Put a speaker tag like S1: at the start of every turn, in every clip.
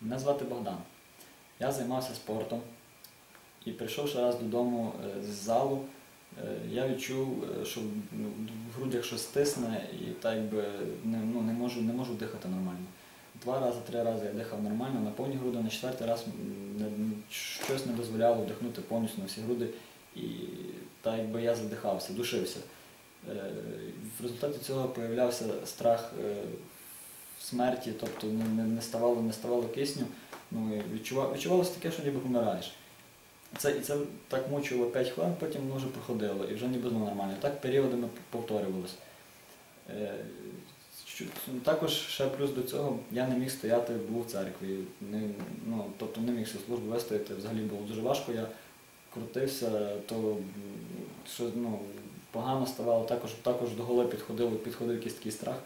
S1: Мене звати Богдан. Я займався спортом і прийшовши раз додому е, з залу, е, я відчув, е, що в грудях щось стисне і так якби не, ну, не, можу, не можу дихати нормально. Два рази, три рази я дихав нормально, на повні груди, на четвертий раз щось не дозволяло вдихнути повністю на всі груди. І так якби я задихався, душився. В результаті цього появлявся страх смерті, тобто не, не, ставало, не ставало кисню. Ну, і відчува, відчувалося таке, що ніби помираєш. Це, і це так мучило 5 хвилин, потім воно вже проходило, і вже ніби знову нормально. Так періодами повторювалося. Е, Також ще плюс до цього я не міг стояти, був в церкві. Не, ну, тобто не міг всю службу вистояти, взагалі було дуже важко. Я крутився, то що, ну, погано ставало, також, також до голови підходив, підходив якийсь такий страх.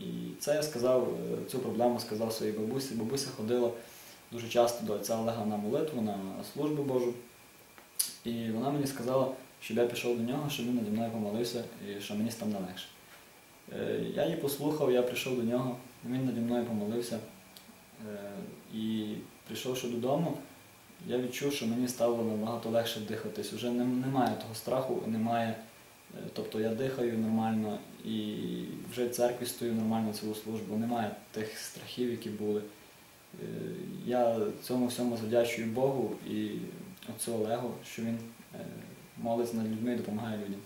S1: І це я сказав, е, цю проблему сказав своїй бабусі. Бабуся ходила дуже часто до отця Олега на молитву, на службу Божу. І вона мені сказала, щоб я пішов до нього, щоб він наді мною помолився і що мені стане легше. Е, Я її послухав, я прийшов до нього, він наді мною помолився. Е, І прийшовши додому, я відчув, що мені стало набагато легше дихатись. Уже немає того страху, немає. Е, Тобто я дихаю нормально і вже в церкві стою нормально цілу службу, немає тих страхів, які були. Е, Я цьому всьому завдячую Богу і отцю Олегу, що він е, молиться над людьми і допомагає людям.